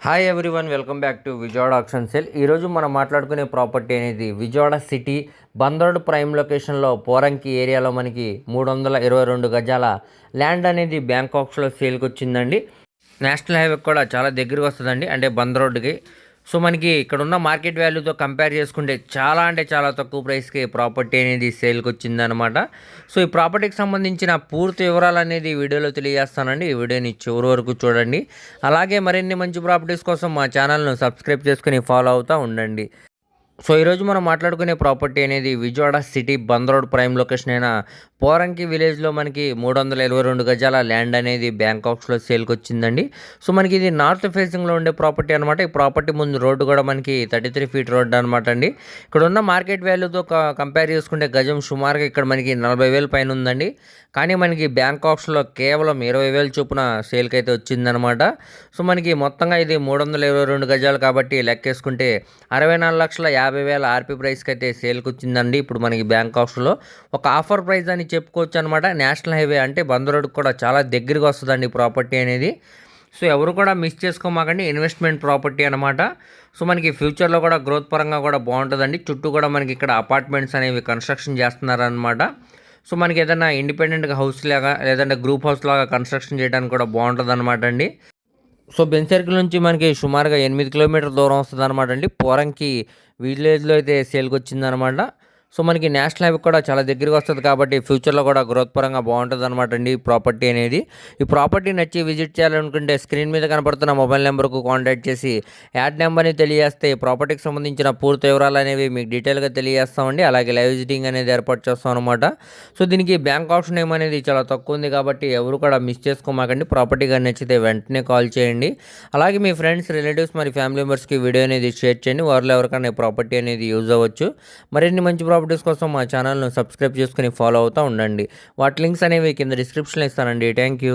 Hi everyone welcome back to Vijayawada auction sale ఈరోజు మనం మాట్లాడుకునే ప్రాపర్టీ అనేది విజయవాడ సిటీ బందరోడ్ ప్రైమ్ లొకేషన్లో పోరంకి ఏరియాలో మనకి మూడు వందల ఇరవై రెండు గజాల ల్యాండ్ అనేది బ్యాంకాక్స్లో సేల్కి వచ్చిందండి. నేషనల్ హైవే కూడా చాలా దగ్గరకు వస్తుందండి. అంటే బంద్ రోడ్డుకి సో మనకి ఇక్కడ ఉన్న మార్కెట్ వాల్యూతో కంపేర్ చేసుకుంటే చాలా అంటే చాలా తక్కువ ప్రైస్కి ప్రాపర్టీ అనేది సేల్కి వచ్చిందనమాట సో ఈ ప్రాపర్టీకి సంబంధించిన పూర్తి వివరాలు అనేది వీడియోలో తెలియజేస్తానండి. ఈ వీడియోని చివరి వరకు చూడండి. అలాగే మరిన్ని మంచి ప్రాపర్టీస్ కోసం మా ఛానల్ను సబ్స్క్రైబ్ చేసుకుని ఫాలో అవుతూ ఉండండి. సో ఈరోజు మనం మాట్లాడుకునే ప్రాపర్టీ అనేది Vijayawada city Bandar road prime location అయిన పోరంకి విలేజ్లో మనకి మూడు వందల ఇరవై రెండు గజాల ల్యాండ్ అనేది బ్యాంకాక్స్లో సేల్కి వచ్చిందండి సో మనకి ఇది నార్త్ ఫేసింగ్లో ఉండే ప్రాపర్టీ అనమాట ఈ ప్రాపర్టీ ముందు రోడ్డు కూడా మనకి థర్టీ త్రీ ఫీట్ రోడ్డు అనమాట అండి. ఇక్కడ ఉన్న మార్కెట్ వాల్యూతో కంపేర్ చేసుకుంటే గజం సుమారుగా ఇక్కడ మనకి నలభై వేల పైన ఉందండి. కానీ మనకి బ్యాంక్ ఆప్షన్లో కేవలం ఇరవై వేలు చొప్పున సేల్కి అయితే వచ్చిందనమాట సో మనకి మొత్తంగా ఇది మూడు వందల ఇరవై రెండు గజాలు కాబట్టి లెక్కేసుకుంటే అరవై నాలుగు లక్షల యాభై వేల ఆర్పీ ప్రైస్కి అయితే సేల్కి వచ్చిందండి ఇప్పుడు మనకి బ్యాంక్ ఆప్షన్లో. ఒక ఆఫర్ ప్రైస్ అని చెప్పుకోవచ్చు అనమాట నేషనల్ హైవే అంటే బందరోడ్కి కూడా చాలా దగ్గరగా వస్తుందండి ప్రాపర్టీ అనేది. సో ఎవరు కూడా మిస్ చేసుకోమాకండి ఇన్వెస్ట్మెంట్ ప్రాపర్టీ అనమాట సో మనకి ఫ్యూచర్లో కూడా గ్రోత్ పరంగా కూడా బాగుంటుందండి. చుట్టూ కూడా మనకి ఇక్కడ అపార్ట్మెంట్స్ అనేవి కన్స్ట్రక్షన్ చేస్తున్నారనమాట సో మనకి ఏదైనా ఇండిపెండెంట్గా హౌస్ లాగా లేదంటే గ్రూప్ హౌస్ లాగా కన్స్ట్రక్షన్ చేయడానికి కూడా బాగుంటుంది అనమాట అండి. సో బెన్ సర్కిల్ నుంచి మనకి సుమారుగా ఎనిమిది కిలోమీటర్ దూరం వస్తుంది అనమాట అండి. పోరంకి విలేజ్లో అయితే సేల్కి వచ్చిందనమాట సో మనకి నేషనల్ హైవే కూడా చాలా దగ్గరికి వస్తుంది కాబట్టి ఫ్యూచర్లో కూడా గ్రోత్ పరంగా బాగుంటుంది అనమాట అండి ఈ ప్రాపర్టీ అనేది. ఈ ప్రాపర్టీ నచ్చి విజిట్ చేయాలనుకుంటే స్క్రీన్ మీద కనపడుతున్న మొబైల్ నెంబర్కు కాంటాక్ట్ చేసి యాడ్ నెంబర్ని తెలియజేస్తే ఈ ప్రాపర్టీకి సంబంధించిన పూర్తి వివరాలు అనేవి మీకు డీటెయిల్గా తెలియజేస్తామండి. అలాగే లైవ్ విజిటింగ్ అనేది ఏర్పాటు చేస్తాం అనమాట సో దీనికి బ్యాంక్ ఆప్షన్ నేమ్ అనేది చాలా తక్కువ ఉంది కాబట్టి ఎవరు కూడా మిస్ చేసుకోమాకండి. ప్రాపర్టీ కానీ నచ్చితే వెంటనే కాల్ చేయండి. అలాగే మీ ఫ్రెండ్స్ రిలేటివ్స్ మరి ఫ్యామిలీ మెంబర్స్కి వీడియో అనేది షేర్ చేయండి. వారిలో ఎవరికైనా ప్రాపర్టీ అనేది యూజ్ అవ్వచ్చు. మరిన్ని మంచి ప్రాపర్టీస్ కోసం మా ఛానల్ను సబ్స్క్రైబ్ చేసుకుని ఫాలో అవుతూ ఉండండి. వాటి లింక్స్ అనేవి కింద డిస్క్రిప్షన్లో ఇస్తానండి. Thank you